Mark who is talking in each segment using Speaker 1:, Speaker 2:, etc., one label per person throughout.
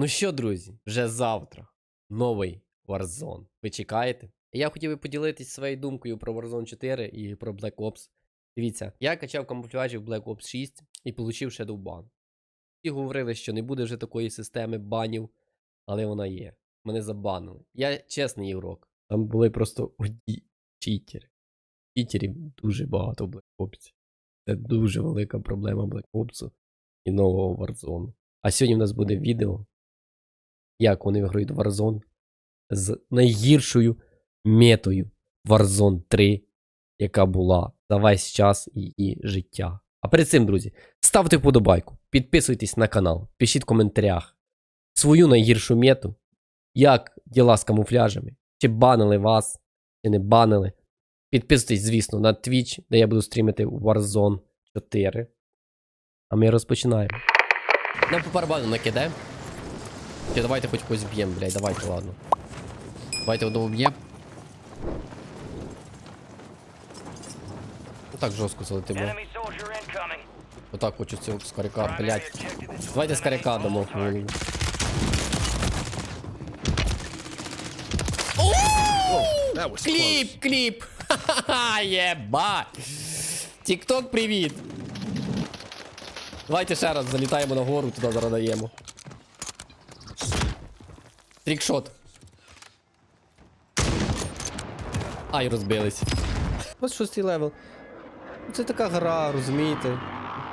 Speaker 1: Ну що, друзі, вже завтра новий Warzone. Ви чекаєте? Я хотів би поділитись своєю думкою про Warzone 4 і про Black Ops. Дивіться, я качав камуфляжі в Black Ops 6 і отримав Shadow Ban. Всі говорили, що не буде вже такої системи банів, але вона є. Мене забанили. Я чесний ігрок. Там були просто одні читери. Читерів дуже багато в Black Ops. Це дуже велика проблема Black Ops і нового Warzone. А сьогодні в нас буде відео, як вони виграють Warzone з найгіршою метою Warzone 3, яка була за весь час її життя. А перед цим, друзі, ставте вподобайку, підписуйтесь на канал, пишіть в коментарях свою найгіршу мету, як діла з камуфляжами, чи банили вас, чи не банили. Підписуйтесь, звісно, на Twitch, де я буду стрімити Warzone 4. А ми розпочинаємо. Нам по барабану накидаємо. Чи давайте хоч когось б'ємо, блядь, давайте, ладно. Давайте одного б'ємо. Ну так жорстко залетимо. Отак хочу цього скоряка, блядь. Давайте
Speaker 2: all
Speaker 1: дамо. Кліп, кліп! Ха-ха-ха, єба! Тік-ток, привіт! Давайте ще раз залітаємо на гору, туди зараз даємо. Трікшот. Ай, розбились. 26 левел. Ну, Це така гра, розумієте?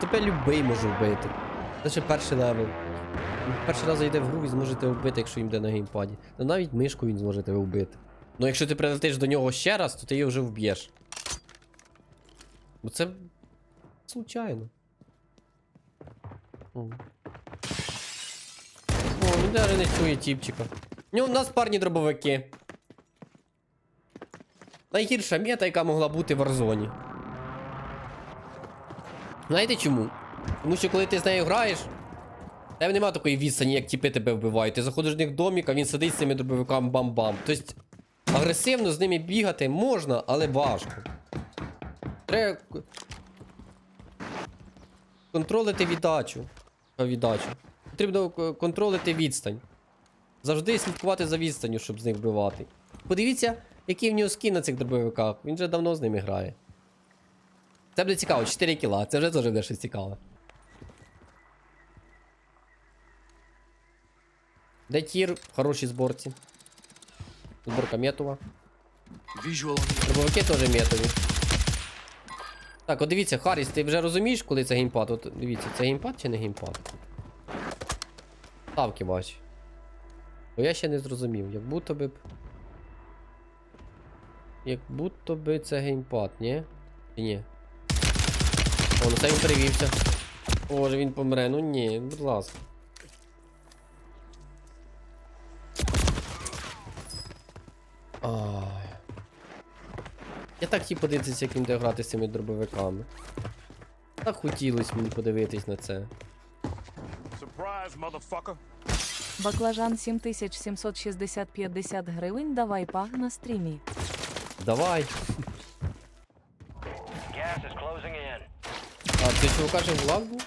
Speaker 1: Тебе любий може вбити. Це ще перший левел. Перший раз зайде в гру і зможете вбити, якщо їм йде на геймпаді. Та навіть мишку він зможе тебе вбити. Ну якщо ти прилетиш до нього ще раз, то ти його вже вб'єш. Бо це. Случайно. О не чує тіпчика. Ну, у нас парні дробовики. Найгірша мета, яка могла бути в Арзоні. Знаєте чому? Тому що коли ти з нею граєш, в тебе нема такої відстані, як тіпи тебе вбивають. Ти заходиш в них в домік, а він сидить з цими дробовиками бам-бам. Тобто агресивно з ними бігати можна, але важко. Треба контролити віддачу. Віддачу. Потрібно контролити відстань. Завжди слідкувати за відстанню, щоб з них вбивати. Подивіться, який в нього скін на цих дробовиках. Він вже давно з ними грає. Це буде цікаво, 4 кіла. Це вже теж буде щось цікаве. Де тір в хорошій зборці. Зборка метова. Дробовики теж метові. Так, от дивіться, Харріс, ти вже розумієш, коли це геймпад? От дивіться, це геймпад чи не геймпад? Ставки бач. Бо я ще не зрозумів, як будто би. Як будто би це геймпад, ні? Чи ні? О, ну це він перевівся. Боже, він помре, ну ні, будь ласка. Ай. Я так хотів подивитися, як він буде грати з цими дробовиками. Так хотілося мені подивитись на це.
Speaker 3: Баклажан 7760 50 гривень, давай паг на стрімі.
Speaker 1: Давай.
Speaker 2: Gas is closing in.
Speaker 1: А, ти що кажеш, влаг був?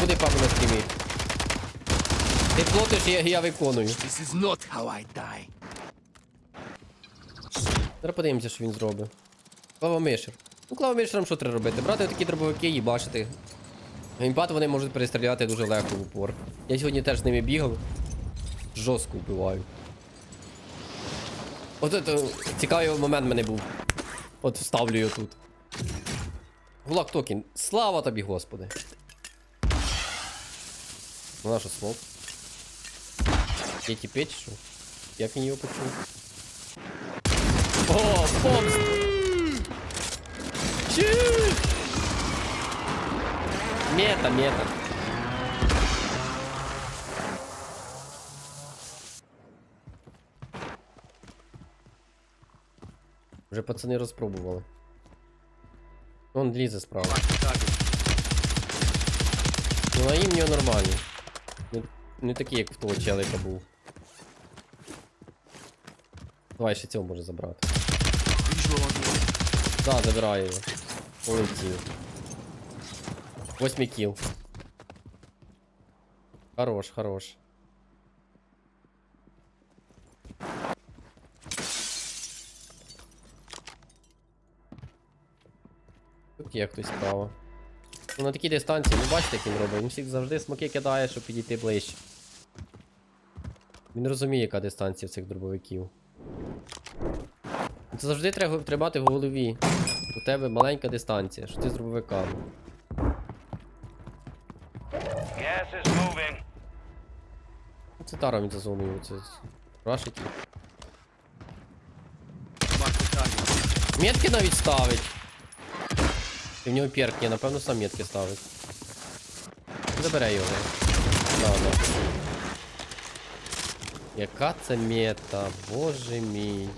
Speaker 1: Куди папу на стрімі? Ти платиш, я, я виконую.
Speaker 4: This is not how I die.
Speaker 1: Зараз подивимося, що він зробить. Клава Мишер. Ну, клава Мишерам що треба робити? Брати такі дробовики і бачити. Геймпад вони можуть перестріляти дуже легко в упор. Я сьогодні теж з ними бігав. Жорстко вбиваю. От це цікавий момент в мене був. От вставлю його тут. Гулак Токін, слава тобі, господи. Ну на що смок? Є ті печі, що? Як він його почув? О, помст! Чу! Мета, мета. Вже пацани розпробували. Вон лізе справа. Ну а їм нього нормальні. Не, не такі, як в того челика був. Давай ще цього може забрати.
Speaker 4: Visual on the
Speaker 1: Да, забираю його. Полетів. Восьмий кіл. Хорош, хорош. Тут є хтось справа. Ну, на такій дистанції, ну бачите, як він робить. Він всіх завжди смоки кидає, щоб підійти ближче. Він розуміє, яка дистанція в цих дробовиків. Це завжди треба тримати в голові. У тебе маленька дистанція, що ти з
Speaker 2: moving.
Speaker 1: Це таром він зазумів, це рашить. Метки навіть ставить. І в нього перк є, напевно, сам метки ставить. Забирай його. Да, да. Яка це мета, боже мій.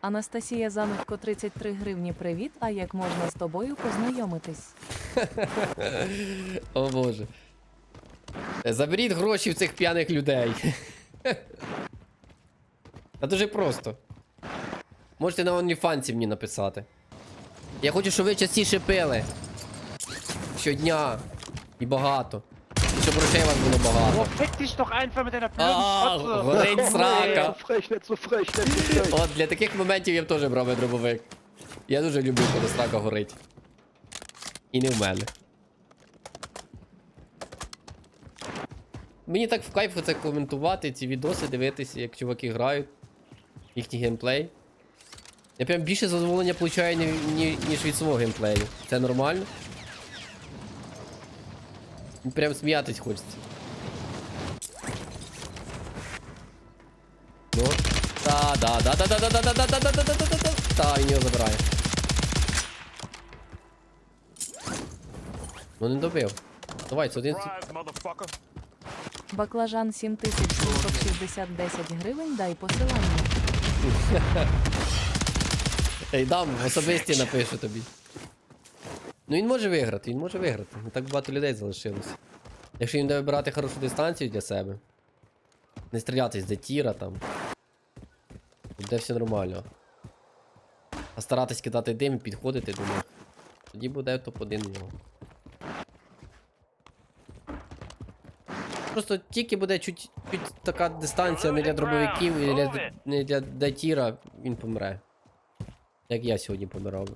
Speaker 3: Анастасія Занудько 33 гривні. Привіт, а як можна з тобою познайомитись?
Speaker 1: О боже. Заберіть гроші в цих п'яних людей. Та дуже просто. Можете на OnlyFans мені написати. Я хочу, щоб ви частіше пили. Щодня. І багато. Щоб грошей у вас було багато.
Speaker 5: Oh, fick dich doch einfach mit deiner blöden
Speaker 1: А,
Speaker 5: Fotze!
Speaker 1: горить срака.
Speaker 4: Frech, nicht so frech, nicht so frech.
Speaker 1: От для таких моментів я б теж брав би дробовик. Я дуже люблю, коли срака горить. І не в мене. Мені так в кайф це коментувати, ці відоси, дивитися, як чуваки грають, їхній геймплей. Я прям більше задоволення получаю, ні, ні, ніж від свого геймплею. Це нормально. Прям сміятись хочеться. Ну. Та, да, да, да, да, да, да, да, да, да, да, да, да, да, да, да. Та, він його забирає. Ну не добив. Давай, це один.
Speaker 3: Баклажан 7760 10 гривень, дай посилання.
Speaker 1: Ей, дам, особисті напишу тобі. Ну він може виграти, він може виграти. Не так багато людей залишилося. Якщо він буде вибирати хорошу дистанцію для себе. Не стрілятись за тіра там. Буде все нормально. А старатись кидати дим і підходити до них. Тоді буде топ-1 в нього. Просто тільки буде чуть, чуть така дистанція не для дробовиків і для, не для, для тіра, він помре. Як я сьогодні помирав.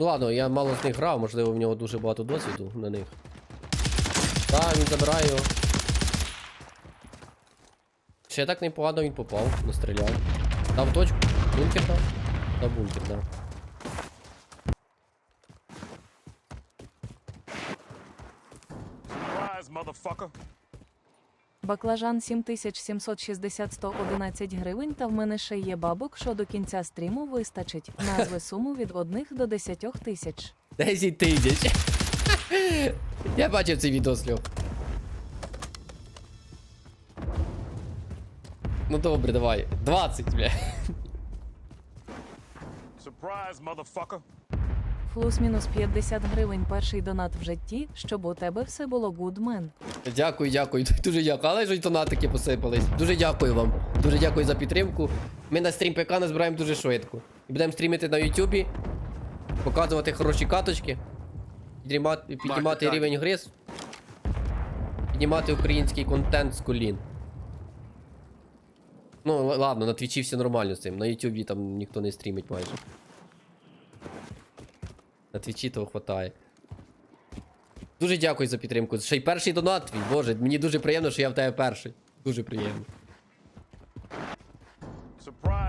Speaker 1: Ну ладно, я мало з них грав, можливо, в нього дуже багато досвіду на них. Так, він забирає його. Ще так непогано він попав, настріляв. Дав точку, бункер дав. Дав бункер, да.
Speaker 2: Motherfucker.
Speaker 3: Баклажан 7760 111 гривень, та в мене ще є бабок, що до кінця стріму вистачить. Назви суму від 1 до 10 тисяч.
Speaker 1: 10 тисяч. Я бачив цей відос, Льох. Ну добре, давай. 20, бля.
Speaker 2: Surprise, motherfucker.
Speaker 3: Флус мінус 50 гривень перший донат в житті, щоб у тебе все було гудмен.
Speaker 1: Дякую, дякую. Дуже дякую. Але ж донатики посипались. Дуже дякую вам. Дуже дякую за підтримку. Ми на стрім ПК назбираємо дуже швидко. І будемо стрімити на Ютубі, показувати хороші каточки, піднімати, піднімати рівень гри, піднімати український контент з колін. Ну, ладно, на твічі все нормально з цим. На Ютубі там ніхто не стрімить майже. На твічі того хватає. Дуже дякую за підтримку. Ще й перший донат твій, боже, мені дуже приємно, що я в тебе перший. Дуже приємно.
Speaker 2: Surprise.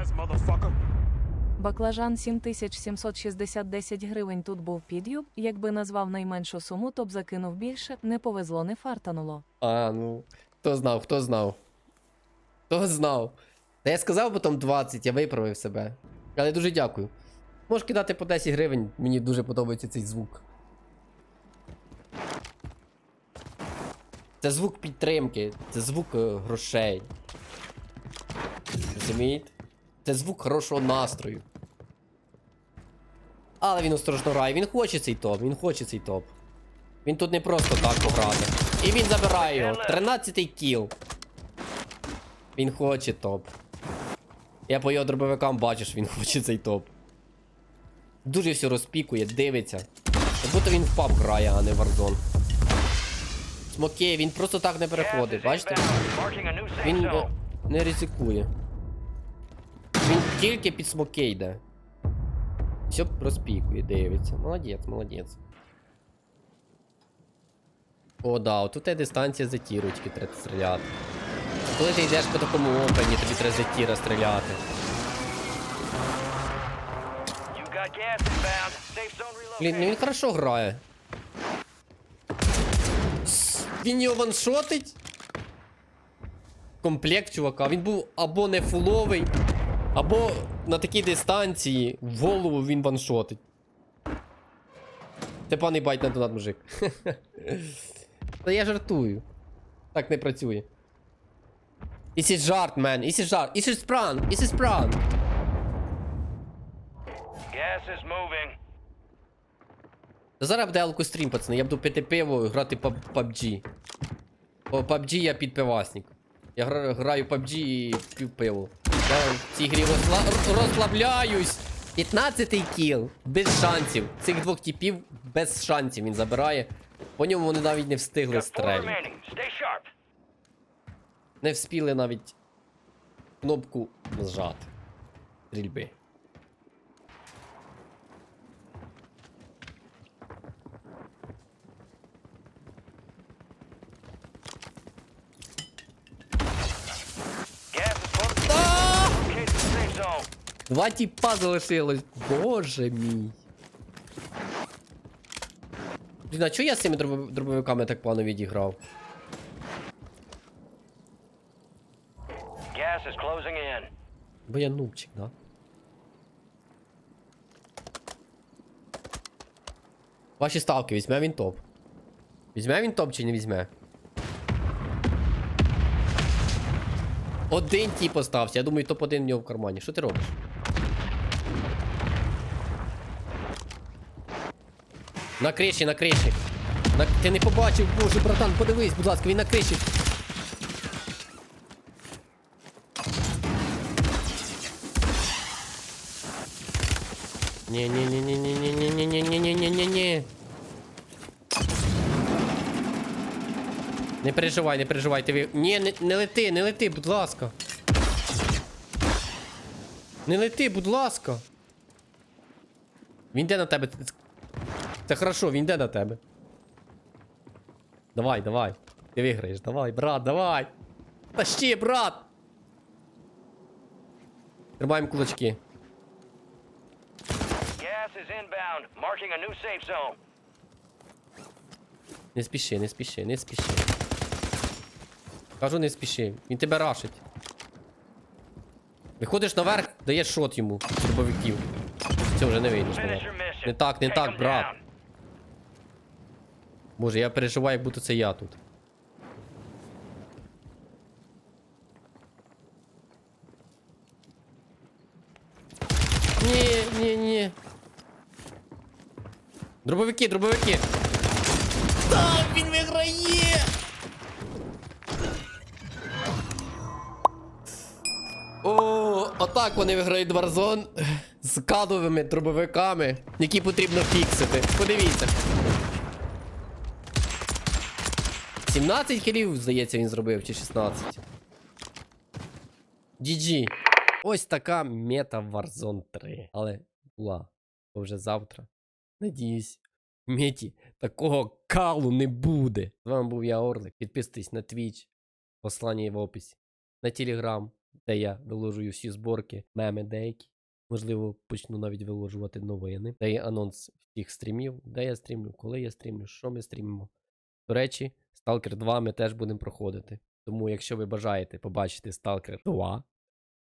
Speaker 3: Баклажан 7760 10 гривень тут був під'юб. Якби назвав найменшу суму, то б закинув більше. Не повезло, не фартануло.
Speaker 1: А, ну. Хто знав, хто знав. Хто знав. Та я сказав потім 20, я виправив себе. Але дуже дякую. Можеш кидати по 10 гривень, мені дуже подобається цей звук. Це звук підтримки, це звук е, грошей. Розумієте? Це звук хорошого настрою. Але він осторожно грає, він хоче цей топ, він хоче цей топ. Він тут не просто так пограти. І він забирає його. 13-й кіл. Він хоче топ. Я по його дробовикам бачу, що він хоче цей топ. Дуже все розпікує, дивиться. Як будто він в паб грає, а не в Warzone. Смокей, він просто так не переходить, бачите? Він е, не ризикує. Він тільки під смокей йде. Все розпікує, дивиться. Молодець, молодець. О, да, отут є дистанція за тірочки треба стріляти. Коли ти йдеш по такому опені, тобі треба за тіра стріляти. Блін, ну він хорошо грає. Він його ваншотить. Комплект чувака. Він був або не фуловий, або на такій дистанції в голову він ваншотить. Ти паний байт на донат, мужик. Та я жартую. Так не працює. This жарт. This is жарт. This is prank. This is prank.
Speaker 6: Gas is moving.
Speaker 1: Та зараз буде алку стрім, пацани. Я буду пити пиво, грати по PUBG. По PUBG я підпивасник. Я граю PUBG і п'ю пиво. Я в цій грі розсла... розслабляюсь. 15-й кіл. Без шансів. Цих двох типів без шансів він забирає. По ньому вони навіть не встигли
Speaker 6: sharp.
Speaker 1: Не вспіли навіть кнопку нажати. Стрільби.
Speaker 6: Gas is close. Locate the safe zone.
Speaker 1: Два тіпа залишилось. Боже мій. Блін, а чого я з цими дробов- дробовиками так погано відіграв?
Speaker 6: Gas is closing in.
Speaker 1: Бо я нубчик, да? Ваші ставки, візьме він топ. Візьме він топ чи не візьме? Один тіп остався, я думаю, топ-1 в нього в кармані. Що ти робиш? На криші, на криші. На... Ти не побачив, боже, братан, подивись, будь ласка, він на криші. Не-не-не-не-не-не-не-не-не-не-не-не. Не переживай, не переживай, ти ви. Ні, не, не лети, не лети, будь ласка. Не лети, будь ласка. Він йде на тебе. Це хорошо, він йде на тебе. Давай, давай. Ти виграєш, давай, брат, давай. Та ще, брат. Тримаємо кулачки.
Speaker 6: Gas is inbound. Marking a new safe zone.
Speaker 1: Не спіши, не спіши, не спіши. Кажу, не спіши. Він тебе рашить. Виходиш наверх, даєш шот йому з дробовиків. Все, вже не вийдеш наверх. Не так, не так, брат. Боже, я переживаю, як будто це я тут. Ні, ні, ні. Дробовики, дробовики. Так, він виграє! О, отак вони виграють Warzone з кадовими дробовиками, які потрібно фіксити. Подивіться. 17 кілів, здається, він зробив, чи 16. GG. Ось така мета Warzone 3. Але була. Вже завтра. Надіюсь, в меті такого калу не буде. З вами був я Орлик. Підписуйтесь на Twitch, послання в описі. На Telegram, де я виложую всі зборки, меми деякі. Можливо, почну навіть виложувати новини. Де є анонс всіх стрімів, де я стрімлю, коли я стрімлю, що ми стрімимо. До речі, Stalker 2 ми теж будемо проходити. Тому, якщо ви бажаєте побачити Stalker 2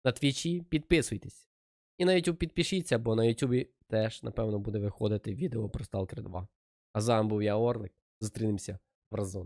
Speaker 1: на твічі, підписуйтесь. І на YouTube підпишіться, бо на YouTube теж, напевно, буде виходити відео про Stalker 2. А з вами був я Орлик. Зустрінемося в Warzone.